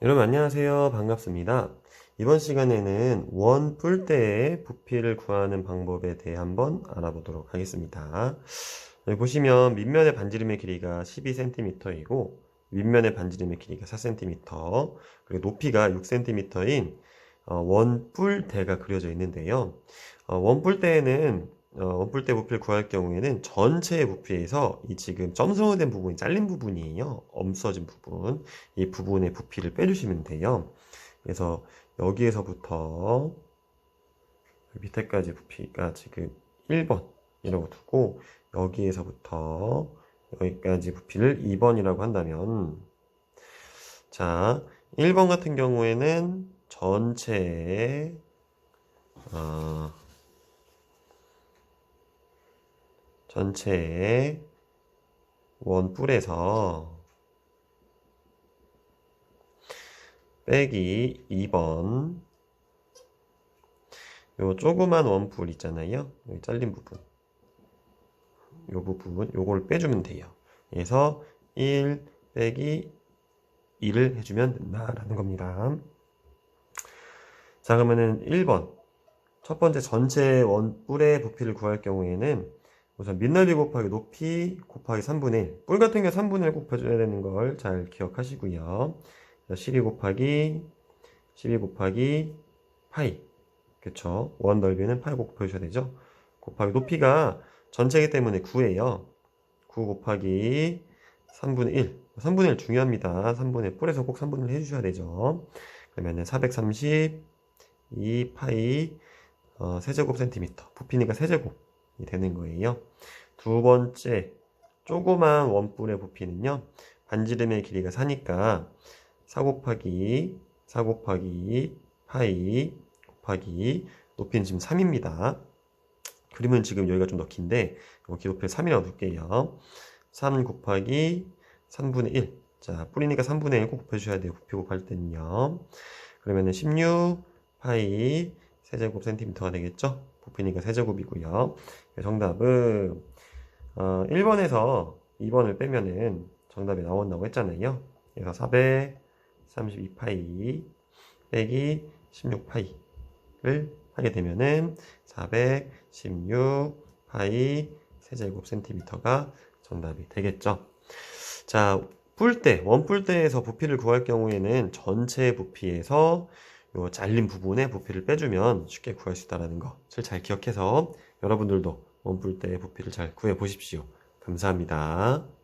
여러분 안녕하세요. 반갑습니다. 이번 시간에는 원 뿔대의 부피를 구하는 방법에 대해 한번 알아보도록 하겠습니다. 여기 보시면 밑면의 반지름의 길이가 12cm이고 윗면의 반지름의 길이가 4cm 그리고 높이가 6cm인 원 뿔대가 그려져 있는데요. 어, 원 뿔대에는 어, 원뿔 대 부피를 구할 경우에는 전체의 부피에서 이 지금 점성이 된 부분이 잘린 부분이에요. 엄써진 부분. 이 부분의 부피를 빼주시면 돼요. 그래서 여기에서부터 밑에까지 부피가 지금 1번 이라고 두고 여기에서부터 여기까지 부피를 2번이라고 한다면 자 1번 같은 경우에는 전체의 어, 전체의 원뿔에서 빼기 2번. 요 조그만 원뿔 있잖아요. 여기 잘린 부분. 요 부분 요걸 빼주면 돼요. 그래서 1 빼기 2를 해주면 된다라는 겁니다. 자 그러면은 1번. 첫 번째 전체 원뿔의 부피를 구할 경우에는 우선 밑넓이 곱하기 높이 곱하기 3분의 1. 뿔 같은 경우 3분의 1 곱해줘야 되는 걸 잘 기억하시고요. 12 곱하기 12 곱하기 파이. 그쵸? 원 넓이는 파이 곱해주셔야 되죠? 곱하기 높이가 전체이기 때문에 9예요. 9 곱하기 3분의 1. 3분의 1 중요합니다. 3분의 뿔에서 꼭 3분의 1 해주셔야 되죠. 그러면은 430 2 파이 어, 세제곱 센티미터. 부피니까 세제곱. 되는 거예요. 두 번째, 조그만 원뿔의 부피는요, 반지름의 길이가 4니까 4 곱하기 4 곱하기 파이 곱하기 높이는 지금 3입니다. 그림은 지금 여기가 좀 더 긴데, 여기 높이 3이라고 둘게요. 3 곱하기 3분의 1. 자, 뿌리니까 3분의 1 꼭 곱해주셔야 돼요. 부피 곱할 때는요. 그러면은 16 파이 세제곱 센티미터가 되겠죠? 부피니까 세제곱이고요. 정답은 어, 1번에서 2번을 빼면은 정답이 나온다고 했잖아요. 그래서 432파이 빼기 16파이를 하게 되면은 416파이 세제곱 센티미터가 정답이 되겠죠. 자, 뿔대, 원뿔대에서 부피를 구할 경우에는 전체 부피에서 요 잘린 부분의 부피를 빼주면 쉽게 구할 수 있다는 것을 잘 기억해서 여러분들도 원뿔대의 부피를 잘 구해 보십시오. 감사합니다.